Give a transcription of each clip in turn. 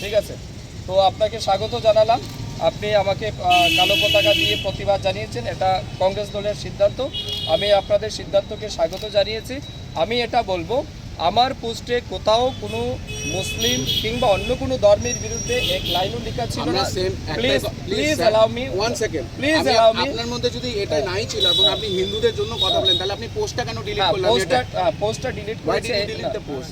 ঠিক আছে? তো আপনাকে স্বাগত জানালাম। আপনি আমাকে কালো পতাকা দিয়ে প্রতিবাদ জানিয়েছেন এটা কংগ্রেস দলের সিদ্ধান্ত। আমি আপনাদের সিদ্ধান্তকে স্বাগত জানিয়েছি। আমি এটা বলব আমার পোস্টে কোথাও কোনো মুসলিম কিংবা অন্য কোনো ধর্মের বিরুদ্ধে এক লাইনও লেখা ছিল না। Please please allow me one second Please allow me- আপনার মধ্যে যদি এটা নাই ছিল এবং আপনি হিন্দুদের জন্য কথা বলেন তাহলে আপনি পোস্টটা কেন ডিলিট হ্যাঁ করলেন? পোস্টটা পোস্টটা ডিলিট করেছে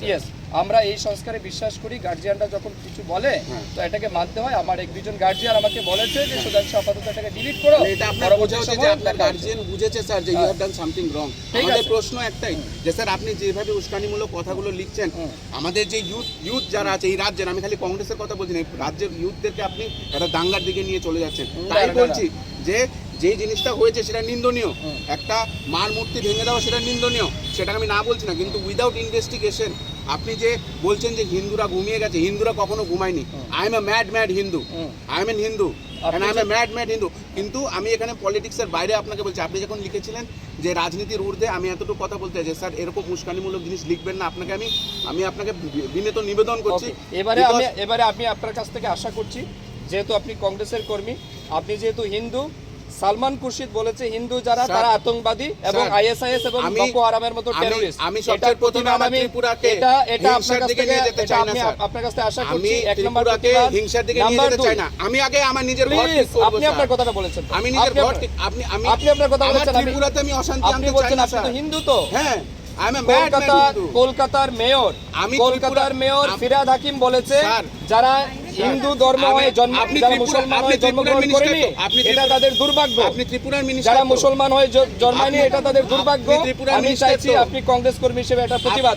ইয়েস আমরা এই সংস্কারে বিশ্বাস করি গার্জিয়ানরা যখন কিছু বলে হ্যাঁ। তো এটাকে মানতে হয়। আমার এক দুজন গার্জিয়ান আমাকে বলেছে যে সুধাংশু আপাতত এটাকে ডিলিট করো। এটা আপনার বোঝা উচিত যে আপনার গার্জিয়ান বুঝেছে স্যার যে you have done something wrong আমাদের প্রশ্ন একটাই যে স্যার আপনি যেভাবে উস্কানিমূলক কথাগুলো লিখছেন আমাদের যে ইউথ ইউথ যারা আছে এই রাজ্যের আমি খালি কংগ্রেসের কথা বলছি না রাজ্যের ইউথদেরকে আপনি একটা দাঙ্গার দিকে নিয়ে চলে যাচ্ছেন। তাই। বলছি যে যে জিনিসটা হয়েছে সেটা নিন্দনীয়। একটা মার মূর্তি ভেঙে দেওয়া সেটা নিন্দনীয়। সেটা আমি না বলছি না কিন্তু উইদাউট ইনভেস্টিগেশন আপনি যে বলছেন যে হিন্দুরা ঘুমিয়ে গেছে হিন্দুরা কখনো ঘুমায়নি। I am a mad mad Hindu. I am an Hindu mad mad Hindu কিন্তু আমি এখানে পলিটিক্সের বাইরে আপনাকে বলছি আপনি যখন লিখেছিলেন যে রাজনীতির ঊর্ধ্বে আমি এতটুকু কথা বলতে চাই স্যার এরকম উস্কানিমূলক জিনিস লিখবেন না আপনাকে আমি। আমি আপনাকে বিনীত নিবেদন করছি। এবারে আমি এবারে আমি আপনার কাছ থেকে আশা করছি যেহেতু আপনি কংগ্রেসের কর্মী আপনি যেহেতু হিন্দু সালমান খুরশিদ বলেছে হিন্দু যারা তারা আতঙ্কবাদী এবং আইএসআইএস এবং আমি- বকো হারামের মতো আমি- টেররিস্ট আমি সবচেয়ে প্রথমে আমার ত্রিপুরাকে এটা এটা আপনার কাছ থেকে নিয়ে যেতে চাই না, স্যার। আপনার কাছ আশা আমি করছি এক নম্বর ত্রিপুরাকে প্রতিবাদ হিংসার দিকে নিয়ে যেতে চাই না। আমি আগে আমার নিজের ঘর ঠিক করব আপনি আপনার কথাটা বলেছেন। আমি নিজের ঘর ঠিক আপনি আমি আপনি আপনার কথা বলেছেন। আমি- ত্রিপুরাতে আমি অশান্তি আনতে চাই না আপনি তো হিন্দু তো। হ্যাঁ কলকাতার মেয়র আমি কলকাতার মেয়র ফিরাদ হাকিম বলেছে যারা হিন্দু ধর্ম হয়ে জন্ম আপনি যারা মুসলমান হয়ে জন্মগ্রহণ করেনি এটা তাদের দুর্ভাগ্য। আপনি ত্রিপুরার মিনিস্টার যারা মুসলমান হয়ে জন্মায়নি এটা তাদের দুর্ভাগ্য। আমি চাইছি আপনি কংগ্রেস কর্মী হিসেবে এটা প্রতিবাদ